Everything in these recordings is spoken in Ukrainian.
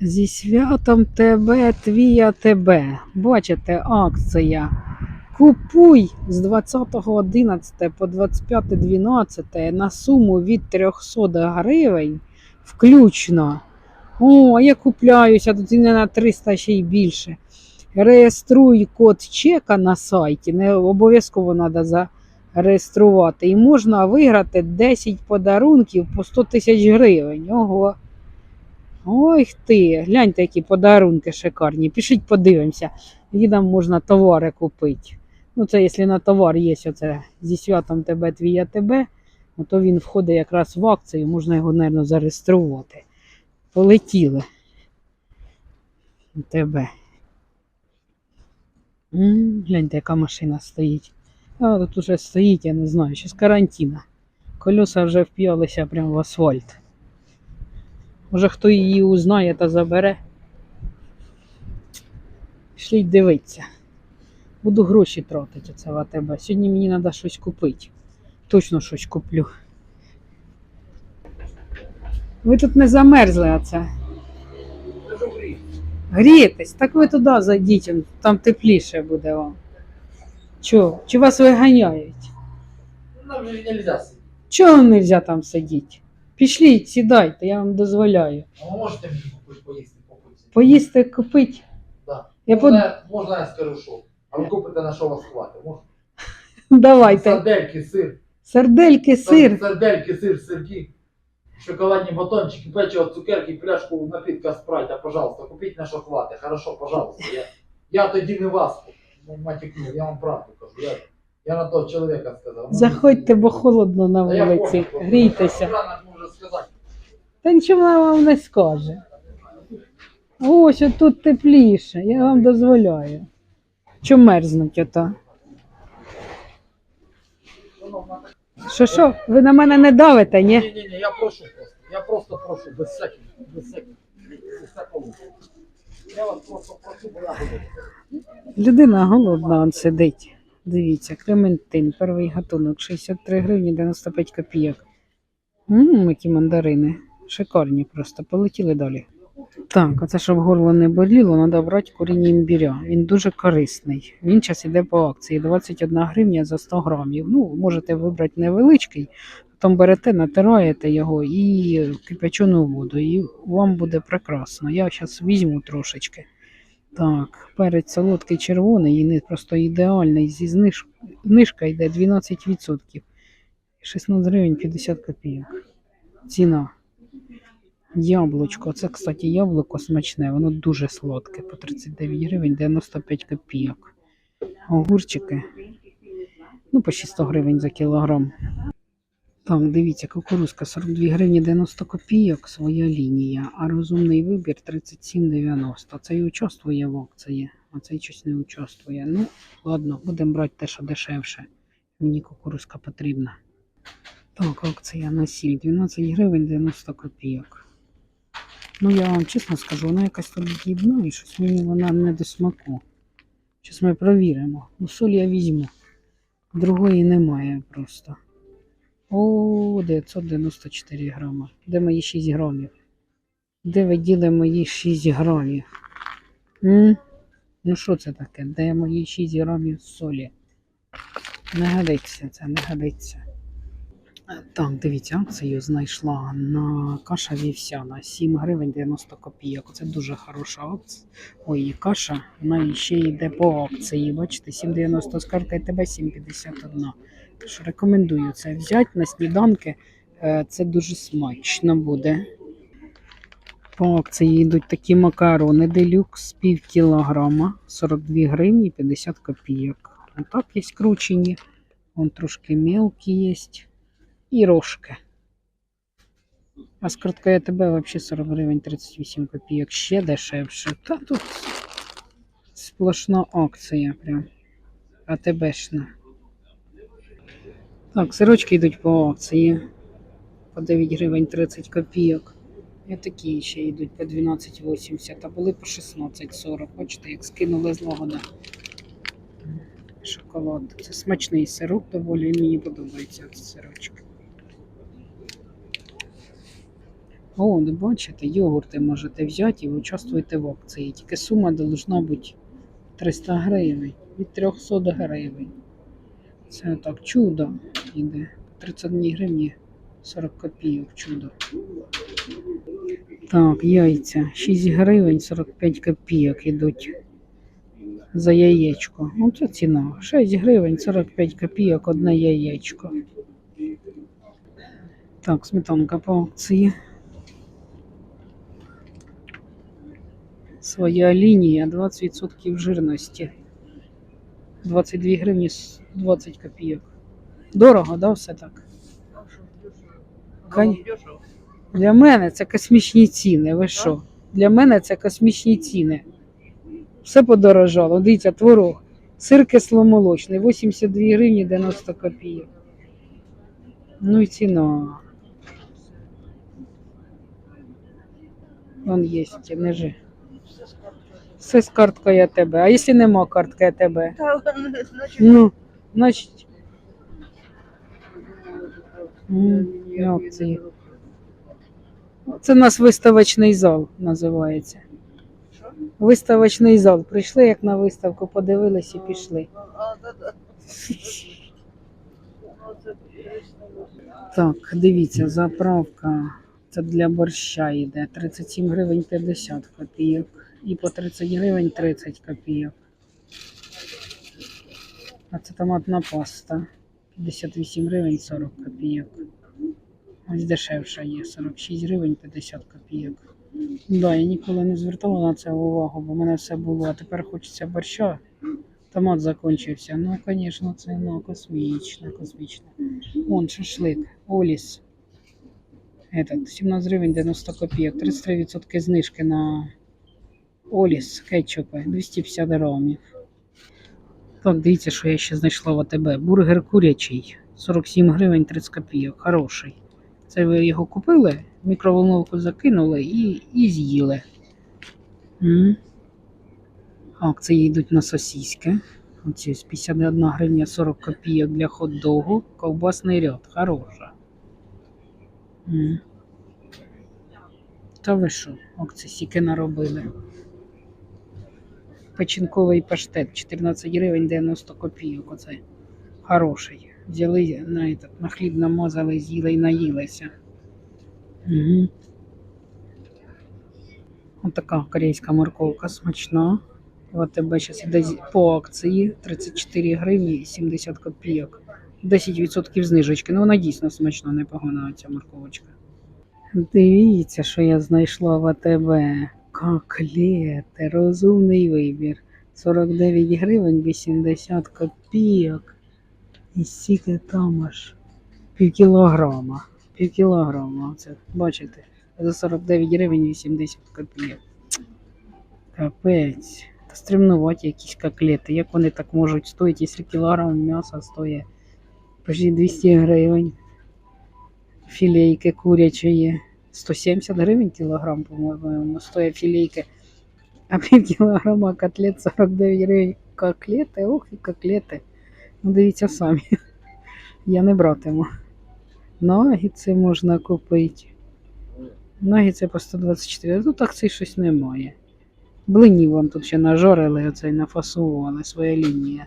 Зі святом тебе, твія тебе. Бачите, акція. Купуй з 20.11 по 25.12 на суму від 300 гривень включно. О, я купляюся, тут і не на 300 ще й більше. Реєструй код чека на сайті, не обов'язково треба зареєструвати. І можна виграти 10 подарунків по 100 тисяч гривень. Ого. Ой ти, гляньте, які подарунки шикарні. Пішіть подивимося. Їдам можна товари купити. Ну, це якщо на товар є оце зі святом тебе, твія тебе, ну, то він входить якраз в акцію, можна його, мабуть, зареєструвати. Полетіли. Тебе. М, Гляньте, яка машина стоїть. А тут уже стоїть, я не знаю, ще з карантина. Колеса вже вп'ялися прямо в асфальт. Може хто її узнає та забере. Пішліть дивитися. Буду гроші тратити оце в АТБ. Сьогодні мені треба щось купити. Точно щось куплю. Ви тут не замерзли оце. Грієтесь, так ви туди зайдіть, там тепліше буде вам. Чо? Чи вас виганяють? Нам же нельзя сидеть. Чого не можна там сидіти? Пішліть, сідайте, я вам дозволяю. А ви можете мені купити поїсти по путі? Поїсти купити. Да. Я под... можна, можна я скажу, що? А ви купите на що вас хватить? Можна? Давайте. Сардельки, сир. Сардельки, сир. Сардельки, сир, сирки. Шоколадні батончики, печиво, цукерки, пляшку напитка спрайта, пожалуйста, купіть на що хватить. Хорошо, пожалуйста. Я, я тоді не вас матюкну, я вам правду кажу. Я, я на того чоловіка сказав. Заходьте, бо холодно на вулиці. Грійтеся. Та нічого вона вам не скаже. Ось тут тепліше, я вам дозволяю. Чому мерзнуть ото? Що що? Ви на мене не давите, ні? Ні, ні, ні, я прошу просто. Я просто прошу, без всяких, без всяких, без всякого. Я вас просто прошу, бо я буду. Людина голодна, он сидить. Дивіться, Клементин, перший гатунок, 63 гривні 95 копійок. Ммм, які мандарини. Шикарні просто. Полетіли далі. Так, оце щоб горло не боліло, треба брати коріння імбіря. Він дуже корисний. Він зараз іде по акції 21 гривня за 100 грамів. Ну, можете вибрати невеличкий, потім берете, натираєте його і кипячену воду. І вам буде прекрасно. Я зараз візьму трошечки. Так, перець солодкий червоний, не просто ідеальний. Зі зниж... знижка йде 12%. 16 гривень 50 копійок. Ціна. Яблучко. Це, кстати, яблуко смачне, воно дуже солодке, по 39 гривень 95 копійок. Огурчики. Ну, по 100 гривень за кілограм. Так, дивіться, кукурузка 42 гривні 90 копійок, своя лінія, а розумний вибір 37,90. Цей участвує в акції, а цей щось не участвує. Ну, ладно, будемо брати те, що дешевше. Мені кукурузка потрібна. Так, акція на сіль 12 гривень 90 копійок. Ну, я вам чесно скажу, вона якась тут дрібна і щось мені вона не до смаку. Щось ми провіримо. Ну, соль я візьму. Другої немає просто. О, 994 грама. Де мої 6 грамів? Де ви діли мої 6 грамів? Ну що це таке? Де мої 6 грамів солі? Не годиться це, не годиться. Так, дивіться, акцію знайшла на каша вівсяна 7 гривень 90 копійок. Це дуже хороша акція. Ой, каша, вона ще йде по акції. Бачите, 7,90 скарка і тебе 7,51. Тож рекомендую це взяти на сніданки. Е, Це дуже смачно буде. По акції йдуть такі макарони делюкс пів кілограма, 42 гривні 50 копійок. Отак є кручені. Вон трошки мелкі є. І рожки. А з короткою ТБ взагалі 40 гривень 38 копійок. Ще дешевше. Та тут сплошна акція прям. АТБшна. Так, сирочки йдуть по акції. По 9 гривень 30 копійок. І такі ще йдуть по 12,80, а були по 16,40. Бачите, як скинули з лагода. Шоколад. Це смачний сирок доволі, мені подобається ці сирочки. О, не бачите, йогурти можете взяти і участвуйте в акції. Тільки сума должна бути 300 гривень від 300 гривень. Це так чудо іде. 32 гривні 40 копійок чудо. Так, яйця. 6 гривень 45 копійок ідуть за яєчко. Ну, це ціна. 6 гривень 45 копійок одне яєчко. Так, сметанка по акції. Своя лінія 20% жирності. 22 гривні 20 копійок. Дорого, да, все так? Кон- Для мене це космічні ціни. Ви що? Для мене це космічні ціни. Все подорожало. Дивіться, творог. Сир кисломолочний 82 гривні 90 копійок. Ну і ціна. Вон є нежи. Все з карткою АТБ. А якщо нема картки АТБ? Та, значить, Ну, значить. М, як це? Це у нас виставочний зал називається. що? Виставочний зал. Прийшли як на виставку, подивились і пішли. А, да, да. Ну, це 380. Так, дивіться, заправка. Це для борща йде. 37 гривень 50 копійок. І по 30 гривень 30 копійок. А це томатна паста. 58 гривень 40 копійок. Ось дешевша є. 46 гривень 50 копійок. Да, я ніколи не звертала на це увагу, бо в мене все було. А тепер хочеться борща. Томат закінчився. Ну, звісно, це ну, космічно, космічно. Вон шашлик, Оліс. Этот, 17 гривень 90 копійок, 33% знижки на Оліс кетчупи, 250 грамів. Так, дивіться, що я ще знайшла в АТБ. Бургер курячий, 47 гривень 30 копійок, хороший. Це ви його купили, мікроволновку закинули і, і з'їли. М. Акції йдуть на сосиски. Оці 51 гривня 40 копійок для хот-догу. Ковбасний ряд. Хороша. М. Та ви що? Акції стільки наробили. Печінковий паштет 14 гривень 90 копійок. Оце хороший. Взяли на, этот, на хліб намазали, з'їли і наїлися. Угу. Ось така корейська морковка смачна. В АТБ зараз іде по акції 34 гривні і 70 копійок. 10% знижечки. Ну вона дійсно смачна, непогана ця морковочка. Дивіться, що я знайшла в АТБ. Коклети, розумний вибір. 49 гривень 80 копійок. І стільки там аж пів кілограма. Пів кілограма. Оце, бачите, за 49 гривень 80 копійок. Капець. Та стремнуваті якісь коклети. Як вони так можуть стоїти, якщо кілограм м'яса стоїть почти 200 гривень. Філейки курячої. 170 гривень кілограм, по-моєму, стоїть філейки. А пів кілограма котлет 49 гривень. Коклети, ох і коклети. Ну, дивіться самі. Я не братиму. Нагіці можна купити. Нагіці по 124. Ну так це щось немає. Блинів вам тут ще нажорили, оце і нафасували своя лінія.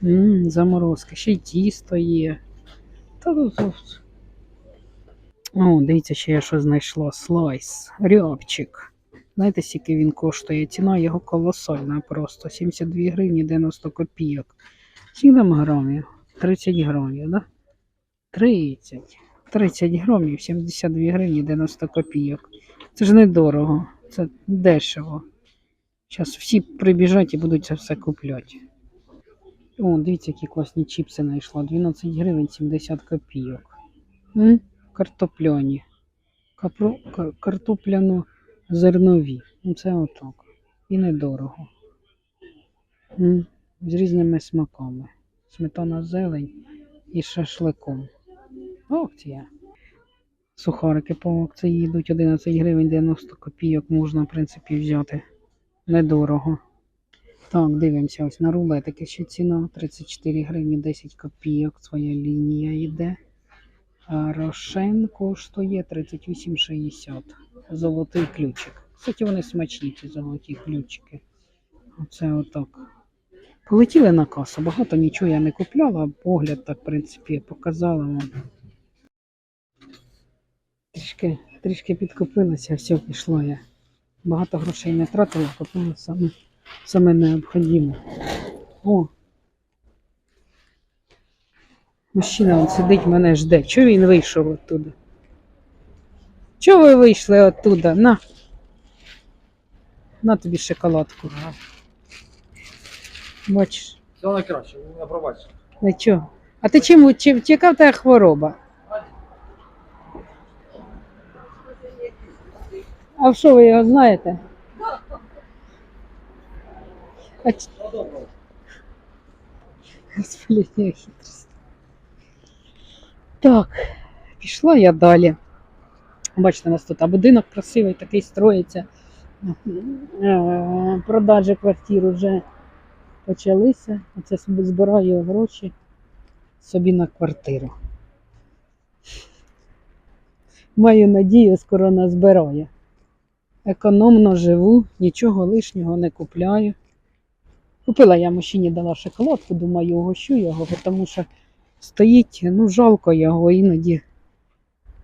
Ммм, заморозки. Ще й тісто є. Та тут. О, дивіться, ще я що знайшла. Слайс. Рябчик. Знаєте, скільки він коштує? Ціна його колосальна просто. 72 гривні 90 копійок. Скільки там грамів? 30 грамів, да? 30. 30 грамів, 72 гривні 90 копійок. Це ж недорого, це дешево. Зараз всі прибіжать і будуть це все купляти. О, дивіться, які класні чіпси знайшла. 12 гривень 70 копійок. М? Картопляні. Капро... ка- Картопляно-зернові. Ну, це отак. І недорого. З різними смаками. Сметана зелень і шашликом. Акція. Сухарики по акції йдуть 11 гривень 90 копійок можна, в принципі, взяти. Недорого. Так, дивимося, ось на рулетики ще ціна 34 гривні 10 копійок. Своя лінія йде. Рошен коштує 38,60. Золотий ключик. Кстати, вони смачні, ці золоті ключики. Оце отак. Полетіли на касу. Багато нічого я не купляла, погляд так, в принципі, показала вам. Трішки, трішки підкупилася, все пішло я. Багато грошей не тратила, купила саме, саме необхідне. О! Мужчина он сидить, мене жде. Чого він вийшов оттуда? Чого ви вийшли оттуда? На. На тобі шоколадку. Бачиш, Все найкраще, ви мене пробачте. нічого. А ти чим, чим яка в тебе хвороба? А що ви його знаєте? А. Сплетня хитрість. Так, пішла я далі. Бачите, у нас тут будинок красивий, такий строїться. Е, Продажі квартир вже почалися. Оце збираю гроші собі на квартиру. Маю надію, скоро назбираю. Економно живу, нічого лишнього не купляю. Купила я мужчині дала шоколадку, думаю, угощу його, тому що стоїть, ну жалко його іноді.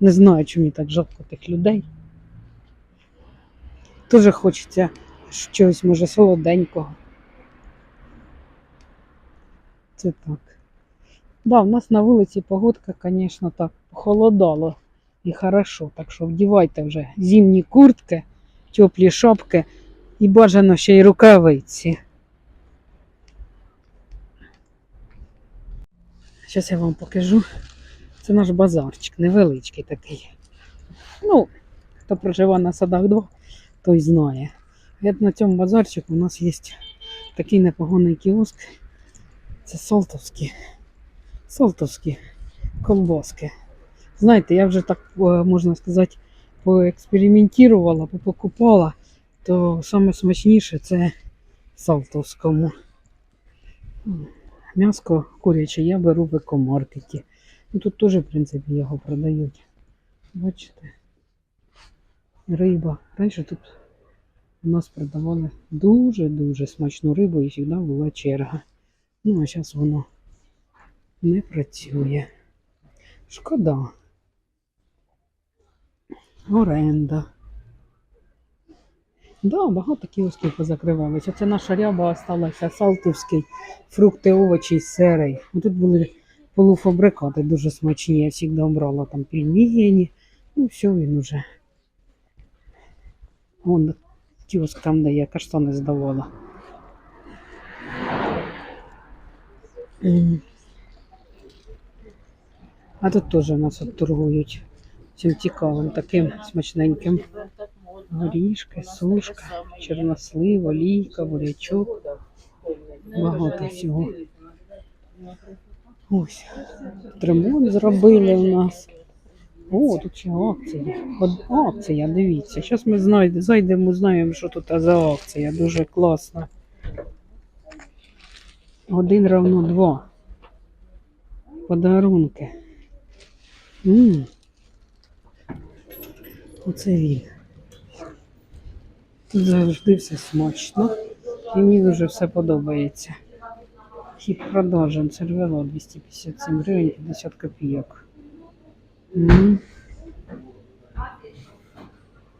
Не знаю, чому мені так жалко тих людей. Дуже хочеться щось, може, солоденького. Це так. Да, в нас на вулиці погодка, звісно, так похолодало і хорошо. Так що вдівайте вже зимні куртки, теплі шапки і бажано ще й рукавиці. Зараз я вам покажу. Це наш базарчик, невеличкий такий. Ну, хто проживає на садах 2, той знає. От на цьому базарчику у нас є такий непоганий кіоск. Це салтовські. Салтовські колбаски. Знаєте, я вже так, е, можна сказати, поекспериментувала, покупала, то саме смачніше це салтовському. М'яско куряче я беру в екомаркеті. Ну, тут теж, в принципі, його продають. Бачите? Риба. Раніше тут у нас продавали дуже-дуже смачну рибу і завжди була черга. Ну, а зараз воно не працює. Шкода. Оренда. Да, багато кіосків позакривалися. Це наша ряба осталася Салтівський, фрукти, овочі, сирий. Ну, Тут були полуфабрикати дуже смачні. Я завжди брала там пельмені. Ну, все, він уже. Вон кіоск там, де я каштани здавала. А тут теж у нас торгують цим цікавим, таким смачненьким. Горішки, сушка, чорнослив, олійка, бурячок. Багато всього. Ось. Тут ремонт зробили в нас. О, тут ще акція. Акція, дивіться. Зараз ми знайдемо, зайдемо, знаємо, що тут за акція. Дуже класна. Один равно два. Подарунки. Оце він. Тут завжди все смачно. І мені дуже все подобається. Хід продажен сервело 257 гривень 50 копійок. М.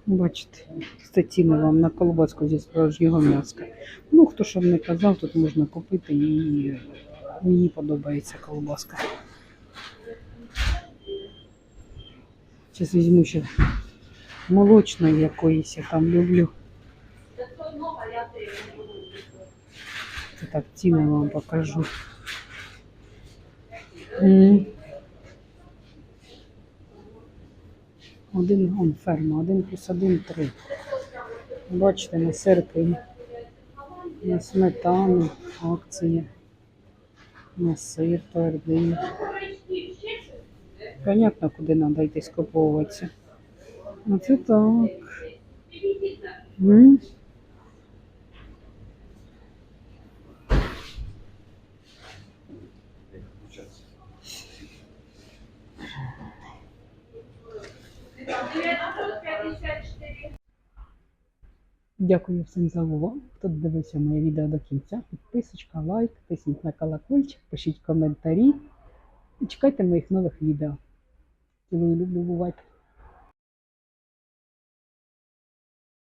Бачите, статіни вам на колбаску зі справжнього м'яска. Ну, хто щоб не казав, тут можна купити і мені подобається колбаска. Зараз візьму ще молочної якоїсь, я там люблю. Це так ціни вам покажу. Один он ферма, один плюс один три. Бачите, на сирки, на сметану, акції, на сир твердий. Понятно, куди треба йти скуповуватися. Оце так. М? Дякую всім за увагу. Хто дивився моє відео до кінця. Підписочка, лайк, тисніть на колокольчик, пишіть коментарі і чекайте моїх нових відео. Цілую, люблю, бувайте!